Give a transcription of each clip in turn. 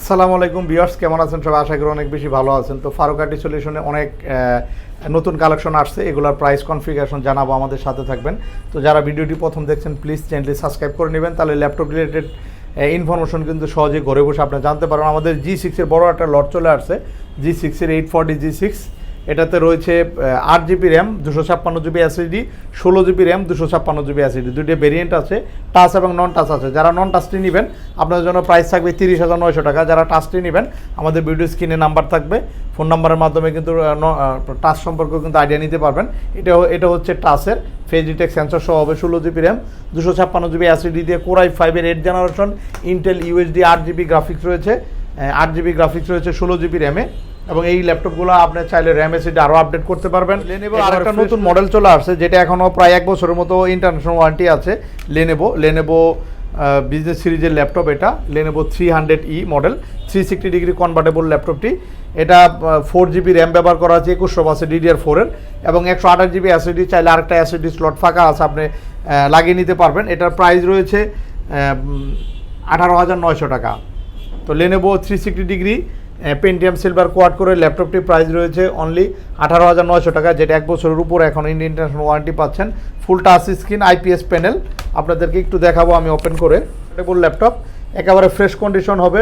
আসসালামু আলাইকুম ভিউয়ার্স, কেমন আছেন সবাই? আশা করি অনেক বেশি ভালো আছেন। তো ফারুক ফারুকাটি সলিউশনে অনেক নতুন কালেকশন আসছে। এগুলোর প্রাইস কনফিগারেশন জানাব, আমাদের সাথে থাকবেন। তো যারা ভিডিওটি প্রথম দেখছেন প্লিজ চ্যানেলটি সাবস্ক্রাইব করে নেবেন। তাহলে ল্যাপটপ রিলেটেড ইনফরমেশন কিন্তু সহজে ঘরে বসে আপনি জানতে পারেন আমাদের জি সিক্সের বড় একটা লট চলে আসছে। জি সিক্সের এইট ফর্টি জি সিক্স এটাতে রয়েছে আট জিবি র্যাম, দুশো ছাপ্পান্ন জিবি এসএসডি ষোলো জিবি র্যাম, দুশো ছাপ্পান্ন জিবি এসএসডি দুটো ভেরিয়েন্ট আছে টাচ এবং নন টাচ আছে। যারা নন টাচটি নেবেন, আপনাদের জন্য প্রাইস থাকবে তিরিশ হাজার নয়শো টাকা। যারা টাচটি নেবেন, আমাদের ভিডিও স্ক্রিনে নাম্বার থাকবে। ফোন নাম্বারের মাধ্যমে কিন্তু টাচ সম্পর্কে কিন্তু আইডিয়া নিতে পারবেন। এটা এটা হচ্ছে টাচের ফেজ ডিটেক সেন্সর সহ হবে ষোলো জিবি র্যাম, দুশো ছাপ্পান্ন জিবি এসএসডি দিয়ে কোরাই ফাইভের এইট জেনারেশন ইন্টেল ইউএসডি আট জিবি গ্রাফিক্স রয়েছে আট জিবি গ্রাফিক্স রয়েছে ষোলো জিবি র্যামে। এবং এই ল্যাপটপগুলো আপনি চাইলে র্যাম এসিডি আরও আপডেট করতে পারবেন। লেনেভো আর একটা নতুন মডেল চলে আসছে যেটা এখনও প্রায় এক বছরের মতো ইন্টারন্যাশনাল ওয়ারেন্টি আছে লেনেভো লেনেভো বিজনেস সিরিজের ল্যাপটপ এটা Lenovo three hundred E model three sixty degree convertible ল্যাপটপটি। এটা ফোর জিবি র্যাম ব্যবহার করা আছে একুশশো আছে ডিডিআর ফোরের এবং একশো আঠাশ জিবি অ্যাসিডি চাইলে আরেকটা অ্যাসিডি স্লট ফাঁকা আছে আপনি লাগিয়ে নিতে পারবেন। এটার প্রাইস রয়েছে আঠারো হাজার নয়শো টাকা। তো Lenovo three sixty degree Pentium silver quad core ল্যাপটপটির price রয়েছে অনলি আঠারো হাজার নয়শো টাকা, যেটা এক বছরের উপর এখন ইন্ডিয়ান ইন্টারন্যাশনাল ওয়ারেন্টি পাচ্ছেন। Full touch screen IPS panel আপনাদেরকে একটু দেখাবো, আমি ওপেন করে। ল্যাপটপ একেবারে ফ্রেশ কন্ডিশন হবে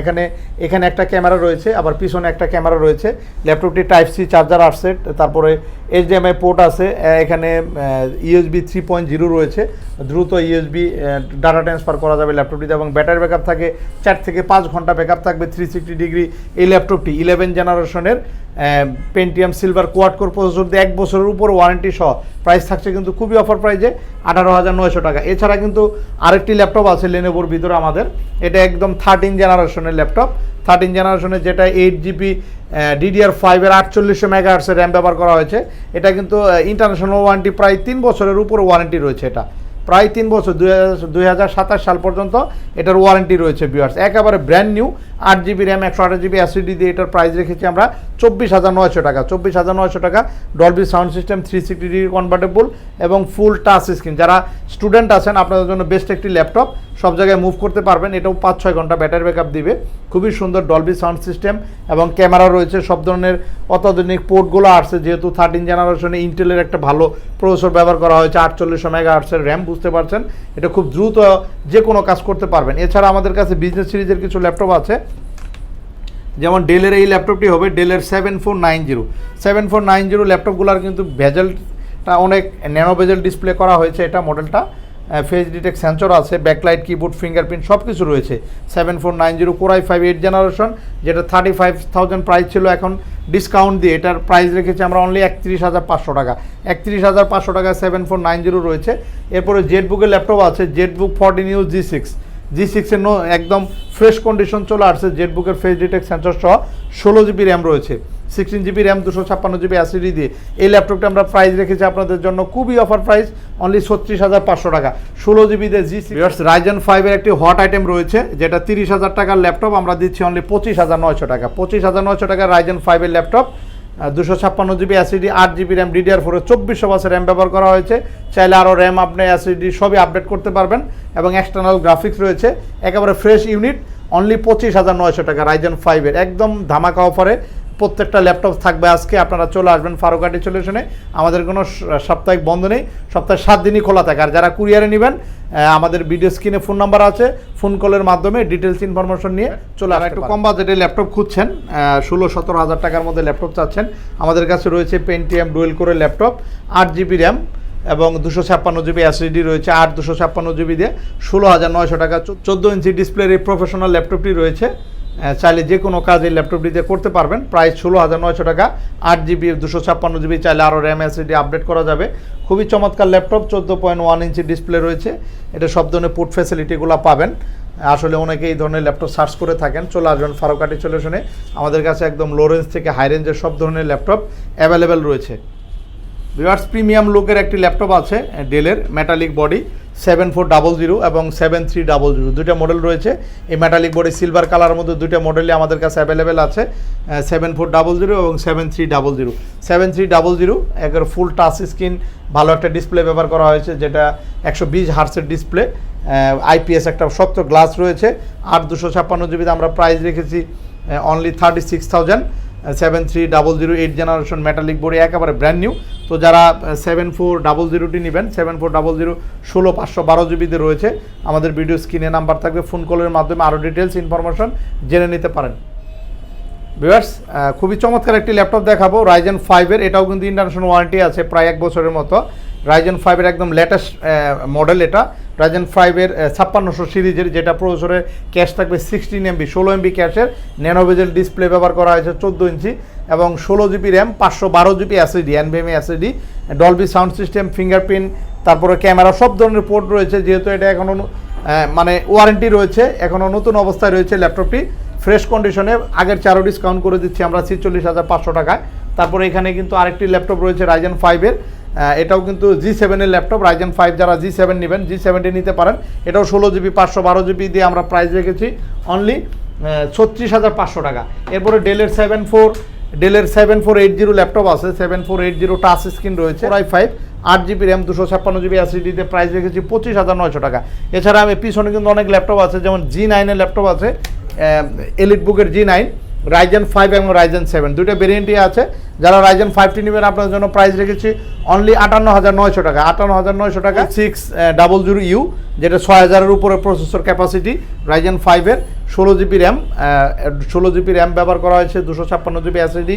এখানে এখানে একটা ক্যামেরা রয়েছে, আবার পিছনে একটা ক্যামেরা রয়েছে। ল্যাপটপটি টাইপ সি চার্জার আসছে তারপরে এইচডিএমআই পোর্ট আছে এখানে ইউএসবি থ্রি পয়েন্ট জিরো রয়েছে। দ্রুত ইউএসবি ডাটা ট্রান্সফার করা যাবে ল্যাপটপটিতে এবং ব্যাটারি ব্যাকআপ থাকে, চার থেকে পাঁচ ঘণ্টা ব্যাকআপ থাকবে থ্রি সিক্সটি ডিগ্রি এই ল্যাপটপটি ইলেভেন জেনারেশনের Pentium silver quad core processor দিয়ে এক বছরের উপর ওয়ারেন্টি সহ প্রাইস থাকছে কিন্তু খুবই অফার প্রাইজে আঠারো হাজার নয়শো টাকা। এছাড়া কিন্তু আরেকটি ল্যাপটপ আছে লেনোভোর ভিতরে আমাদের। এটা একদম থার্টিন জেনারেশনের ল্যাপটপ থার্টিন জেনারেশনের যেটা এইট জিবি ডিডিআর ফাইভের আটচল্লিশশো মেগাহার্সের র্যাম ব্যবহার করা হয়েছে। এটা কিন্তু ইন্টারন্যাশনাল ওয়ারেন্টি প্রায় তিন বছরের উপর ওয়ারেন্টি রয়েছে এটা। প্রায় তিন বছর, দুই হাজার সাতাশ সাল পর্যন্ত এটার ওয়ারেন্টি রয়েছে বিয়ার্স একেবারে ব্র্যান্ড নিউ আট জিবি র্যাম একশো আঠাশ জিবি অ্যাসিডি দিয়ে এটার প্রাইস রেখেছি আমরা চব্বিশ হাজার নয়শো টাকা। চব্বিশ হাজার নয়শো টাকা Dolby sound system three sixty degree convertible এবং ফুল টাচ স্ক্রিন যারা স্টুডেন্ট আছেন, আপনাদের জন্য বেস্ট একটি ল্যাপটপ সব জায়গায় মুভ করতে পারবেন। এটাও পাঁচ ছয় ঘণ্টা ব্যাটারি ব্যাকআপ দিবে। খুবই সুন্দর ডলবি সাউন্ড সিস্টেম এবং ক্যামেরা রয়েছে, সব ধরনের অত্যাধুনিক পোর্টগুলো আসছে। যেহেতু থার্টিন জেনারেশনে ইন্টেলের একটা ভালো প্রসেসর ব্যবহার করা হয়েছে, আটচল্লিশশো মেগা আর্টসের র্যাম বুঝতে পারছেন, এটা খুব দ্রুত যে কোনো কাজ করতে পারবেন। এছাড়া আমাদের কাছে বিজনেস সিরিজের কিছু ল্যাপটপ আছে। যেমন ডেলের এই ল্যাপটপটি হবে ডেলের seven four nine zero seven four nine zero ল্যাপটপগুলোর কিন্তু ভেজেলটা অনেক ন্যানো ভেজেল ডিসপ্লে করা হয়েছে এটা মডেলটা ফেস ডিটেক সেন্সর আছে ব্যাকলাইট কিবোর্ড ফিঙ্গারপ্রিন্ট সব কিছু রয়েছে। Seven four nine zero core i five eight generation যেটা থার্টি ফাইভ থাউজেন্ড প্রাইস ছিল, এখন ডিসকাউন্ট দিয়ে এটার প্রাইস রেখেছি আমরা অনলি একত্রিশ হাজার পাঁচশো টাকা। একত্রিশ হাজার পাঁচশো টাকা সেভেন ফোর নাইন জিরো রয়েছে। এরপরে জেড বুকের ল্যাপটপ আছে Z book fourteen U G six G সিক্সের নো একদম ফ্রেশ কন্ডিশন চলে আসছে জেড বুকের ফেস ডিটেক সেন্সর সহ ষোলো জিবি র্যাম রয়েছে। সিক্সটিন জিবি র্যাম দুশো ছাপ্পান্ন জিবি অ্যাসিডি দিয়ে। এই ল্যাপটপটা আমরা প্রাইস রেখেছি আপনাদের জন্য, খুবই অফার প্রাইস অনলি ছত্রিশ হাজার পাঁচশো টাকা। ষোলো জিবিতে জি সিক্স রাইজেন ফাইভের একটি হট আইটেম রয়েছে, যেটা তিরিশ হাজার টাকার ল্যাপটপ আমরা দিচ্ছি অনলি পঁচিশ হাজার নয়শো টাকা। পঁচিশ হাজার নয়শো টাকার রাইজেন ফাইভের ল্যাপটপ দুশো ছাপ্পান্ন জিবি অ্যাসিডি আট জিবি র্যাম ডিডিআর ফোরে চব্বিশশো বাসের র্যাম ব্যবহার করা হয়েছে। চাইলে আরও র্যাম আপনি অ্যাসিডি সবই আপডেট করতে পারবেন। এবং এক্সটার্নাল গ্রাফিক্স রয়েছে। একেবারে ফ্রেশ ইউনিট অনলি পঁচিশ হাজার নয়শো টাকা রাইজেন ফাইভের একদম ধামাকা অফারে প্রত্যেকটা ল্যাপটপ থাকবে আজকে। আপনারা চলে আসবেন ফারুকাটি সলিউশনে আমাদের কোনো সাপ্তাহিক বন্ধ নেই সপ্তাহে সাত দিনই খোলা থাকে। আর যারা কুরিয়ারে নেবেন আমাদের ভিডিও স্ক্রিনে ফোন নাম্বার আছে। ফোন কলের মাধ্যমে ডিটেলস ইনফরমেশন নিয়ে চলে আসবেন একটু কম বাজেটে ল্যাপটপ খুঁজছেন ষোলো সতেরো হাজার টাকার মধ্যে ল্যাপটপ চাচ্ছেন আমাদের কাছে রয়েছে পেন্টিএম ডুয়েল করে ল্যাপটপ আট জিবি র্যাম এবং দুশো ছাপ্পান্ন জিবি অ্যাসিডি রয়েছে আট দুশো ছাপ্পান্ন জিবি দিয়ে ষোলো হাজার নয়শো টাকা। চোদ্দ ইঞ্চি ডিসপ্লের এই প্রফেশনাল ল্যাপটপটি রয়েছে। চাইলে যে কোনো কাজ এই ল্যাপটপটিতে করতে পারবেন। প্রায় ষোলো হাজার নয়শো টাকা, আট জিবি, দুশো ছাপ্পান্ন জিবি চাইলে আরও র্যাম এসিডি আপডেট করা যাবে। খুবই চমৎকার ল্যাপটপ চোদ্দ পয়েন্ট ওয়ান ইঞ্চি ডিসপ্লে রয়েছে। এটা সব ধরনের পোর্ট ফ্যাসিলিটিগুলো পাবেন। আসলে অনেকে এই ধরনের ল্যাপটপ সার্চ করে থাকেন। চলে আসবেন ফারুকাটি সলিউশনে আমাদের কাছে একদম লো রেঞ্জ থেকে হাই রেঞ্জের সব ধরনের ল্যাপটপ অ্যাভেলেবেল রয়েছে। ভিওয়ার্স প্রিমিয়াম লুকের একটি ল্যাপটপ আছে ডেলের metallic body seven four double zero এবং সেভেন থ্রি ডাবল জিরো দুইটা মডেল রয়েছে। এই মেটালিক বোর্ডে সিলভার কালারের মধ্যে দুইটা মডেলই আমাদের কাছে অ্যাভেলেবেল আছে সেভেন ফোর ডাবল জিরো এবং seven three double zero seven three double zero একের ফুল টাচ স্ক্রিন ভালো একটা ডিসপ্লে ব্যবহার করা হয়েছে, যেটা একশো বিশ হার্সের ডিসপ্লে আইপিএস একটা শক্ত গ্লাস রয়েছে। আর দুশো ছাপ্পান্ন জিবিতে আমরা প্রাইস রেখেছি only thirty six thousand seven three double zero eight generation metallic বোর্ডে একেবারে ব্র্যান্ড নিউ তো যারা সেভেন ফোর ডাবল জিরোটি নেবেন সেভেন ফোর ডাবল জিরো ষোলো পাঁচশো বারো জিবিতে রয়েছে। আমাদের ভিডিও স্ক্রিনে নাম্বার থাকবে ফোন কলের মাধ্যমে আরও ডিটেলস ইনফরমেশন জেনে নিতে পারেন। ভিউয়ার্স খুবই চমৎকার একটি ল্যাপটপ দেখাবো। রাইজেন ফাইভের এটাও কিন্তু ইন্টারন্যাশনাল ওয়ারেন্টি আছে, প্রায় এক বছরের মতো। রাইজেন ফাইভের একদম লেটেস্ট মডেল এটা। রাইজেন ফাইভের ছাপ্পান্নশো সিরিজের যেটা প্রসেসরের ক্যাশ থাকবে সিক্সটিন এমবি ষোলো এমবি ক্যাশের ন্যানোভেজেল ডিসপ্লে ব্যবহার করা হয়েছে চোদ্দ ইঞ্চি এবং ষোলো জিবি র্যাম পাঁচশো বারো GB SSD NVMe SSD Dolby sound system fingerprint তারপরে ক্যামেরা সব ধরনের পোর্ট রয়েছে। যেহেতু এটা এখনও মানে ওয়ারেন্টি রয়েছে এখনও নতুন অবস্থায় রয়েছে ল্যাপটপটি। ফ্রেশ কন্ডিশনে আগের চারো ডিসকাউন্ট করে দিচ্ছি আমরা ছিচল্লিশ হাজার পাঁচশো টাকায়। তারপরে এখানে কিন্তু আরেকটি ল্যাপটপ রয়েছে রাইজেন ফাইভের এটাও কিন্তু জি সেভেনের ল্যাপটপ রাইজেন ফাইভ যারা জি সেভেন নেবেন জি সেভেনটি নিতে পারেন। এটাও ষোলো জিবি পাঁচশো বারো জিবি দিয়ে আমরা প্রাইস রেখেছি অনলি ছত্রিশ হাজার পাঁচশো টাকা। এরপরে ডেলের সেভেন ফোর ডেলের seven four eight zero laptop আছে seven four eight zero touch screen রয়েছে আই ফাইভ আট জিবি র্যাম দুশো ছাপ্পান্ন জিবি অ্যাসিডিতে প্রাইস রেখেছি পঁচিশ হাজার নয়শো টাকা। এছাড়া আমি পিছনে কিন্তু অনেক ল্যাপটপ আছে, যেমন জি নাইনের ল্যাপটপ আছে এলিট বুকের জি নাইন রাইজেন ফাইভ এবং রাইজেন সেভেন দুটো ভেরিয়েন্টই আছে। যারা রাইজেন ফাইভটি নেবেন আপনার জন্য প্রাইস রেখেছি অনলি আটান্ন হাজার নয়শো টাকা। আটান্ন হাজার নয়শো টাকা সিক্স ডাবল জিরো ইউ যেটা ছয় হাজারের উপরে প্রসেসর ক্যাপাসিটি রাইজেন ফাইভের ষোলো জিবি র্যাম ষোলো জিবি র্যাম ব্যবহার করা হয়েছে, দুশো ছাপ্পান্ন জিবি এসএসডি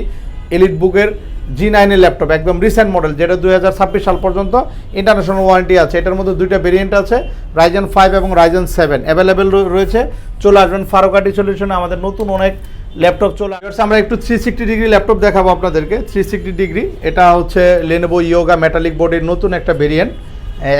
এলিট বুকের জি নাইনের ল্যাপটপ একদম রিসেন্ট মডেল যেটা দুই হাজার ছাব্বিশ সাল পর্যন্ত ইন্টারন্যাশনাল ওয়ারেন্টি আছে। এটার মধ্যে দুইটা ভেরিয়েন্ট আছে রাইজেন ফাইভ এবং রাইজেন সেভেন অ্যাভেলেবেল রয়েছে। চলে আসবেন ফারুকাটি সলিউশনে আমাদের নতুন অনেক ল্যাপটপ চলে আমরা একটু থ্রি সিক্সটি ডিগ্রি ল্যাপটপ দেখাবো আপনাদেরকে। থ্রি সিক্সটি ডিগ্রি এটা হচ্ছে লেনেভো ইয়োগা মেটালিক বডির নতুন একটা ভেরিয়েন্ট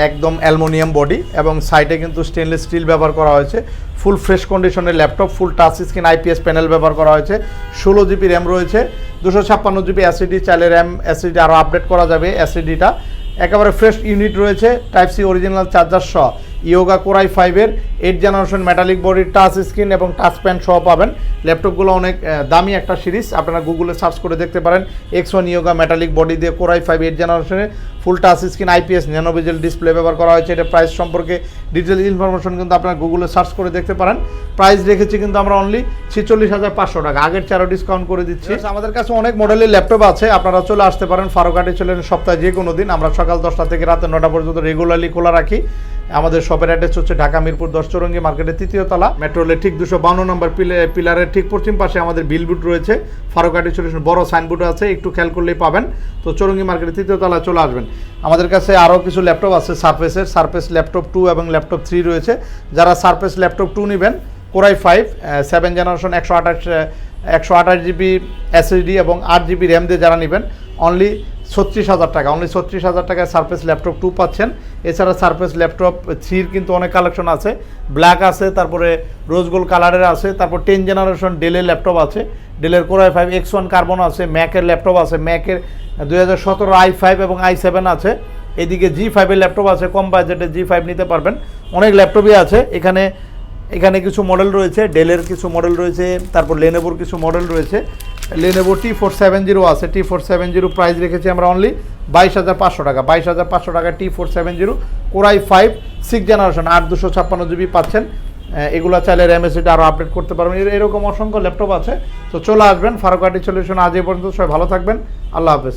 একদম অ্যালমোনিয়াম বডি এবং সাইডে কিন্তু স্টেনলেস স্টিল ব্যবহার করা হয়েছে। ফুল ফ্রেশ কন্ডিশনের laptop full touch screen IPS panel ব্যবহার করা হয়েছে। ষোলো জিবি র্যাম রয়েছে, দুশো ছাপ্পান্ন জিবি অ্যাসিডি চাইলে র্যাম অ্যাসিডি আরও আপডেট করা যাবে অ্যাসিডিটা একেবারে ফ্রেশ ইউনিট রয়েছে টাইপ সি অরিজিনাল চার্জার সহ। ইয়োগা কোরাই ফাইভের এইট জেনারেশন মেটালিক বডির টাচ স্ক্রিন এবং টাচ প্যান সহ পাবেন। ল্যাপটপগুলো অনেক দামি একটা সিরিজ, আপনারা গুগলে সার্চ করে দেখতে পারেন। X one Yoga metallic body দিয়ে কোরাই ফাইভ এইট জেনারেশনের full touch screen IPS nano bezel display ব্যবহার করা হয়েছে। এটা প্রাইস সম্পর্কে ডিটেল ইনফরমেশন কিন্তু আপনারা গুগলে সার্চ করে দেখতে পারেন। প্রাইস রেখেছি কিন্তু আমরা অনলি ছেচল্লিশ হাজার পাঁচশো টাকা। আগের চারো ডিসকাউন্ট করে দিচ্ছি। আমাদের কাছে অনেক মডেলের ল্যাপটপ আছে। আপনারা চলে আসতে পারেন। ফারুকাটি চলেন সপ্তাহে যে কোনো দিন। আমরা সকাল দশটা থেকে রাতে নটা পর্যন্ত রেগুলারলি খোলা রাখি। আমাদের শপের অ্যাড্রেস হচ্ছে ঢাকা মিরপুর দশ মার্কেটের তৃতীয় তলা। মেট্রোলের ঠিক দুশো বান্ন নম্বর পিলে- পিলারের ঠিক পশ্চিম পাশে আমাদের বিলবুট রয়েছে। ফারুকাটি সলিউশন বড় সাইনবোর্ড আছে, একটু খেয়াল করলেই পাবেন। তো চৌরঙ্গি মার্কেটের তৃতীয় তলায় চলে আসবেন। আমাদের কাছে আরও কিছু ল্যাপটপ আছে সারফেসের সারফেস ল্যাপটপ টু এবং ল্যাপটপ থ্রি রয়েছে। যারা সারফেস ল্যাপটপ টু নেবেন core i five seven generation একশো আঠাশ একশো আঠাশ জিবি এসএসডি এবং আট জিবি র্যাম দিয়ে যারা নেবেন অনলি ছত্রিশ হাজার টাকা অনলি ছত্রিশ হাজার টাকায় সারফেস ল্যাপটপ টু পাচ্ছেন। এছাড়া সারফেস ল্যাপটপ থ্রির কিন্তু অনেক কালেকশন আছে। ব্ল্যাক আছে, তারপরে রোজ গোল্ড কালারের আছে, তারপর টেন জেনারেশন ডেলের ল্যাপটপ আছে। ডেলের core i five X one carbon আছে ম্যাকের ল্যাপটপ আছে ম্যাকের দুই হাজার সতেরো আই ফাইভ এবং আই সেভেন আছে। এদিকে জি ফাইভের ল্যাপটপ আছে, কম বাজেটে জি ফাইভ নিতে পারবেন। অনেক ল্যাপটপই আছে। এখানে এখানে কিছু মডেল রয়েছে ডেলের কিছু মডেল রয়েছে, তারপর লেনেবোর কিছু মডেল রয়েছে। Lenovo T four seven zero আছে T four seven zero price রেখেছি আমরা অনলি বাইশ হাজার পাঁচশো টাকা, বাইশ হাজার পাঁচশো টাকা T four seven zero core i five six generation আট দুশো ছাপ্পান্ন জিবি পাচ্ছেন। এগুলো চাইলে র্যাম এসিটা আরও আপডেট করতে পারবেন। এরকম অসংখ্য ল্যাপটপ আছে। তো চলে আসবেন ফারুকাটি সলিউশন আজ এ পর্যন্ত, সবাই ভালো থাকবেন। আল্লাহ হাফেজ।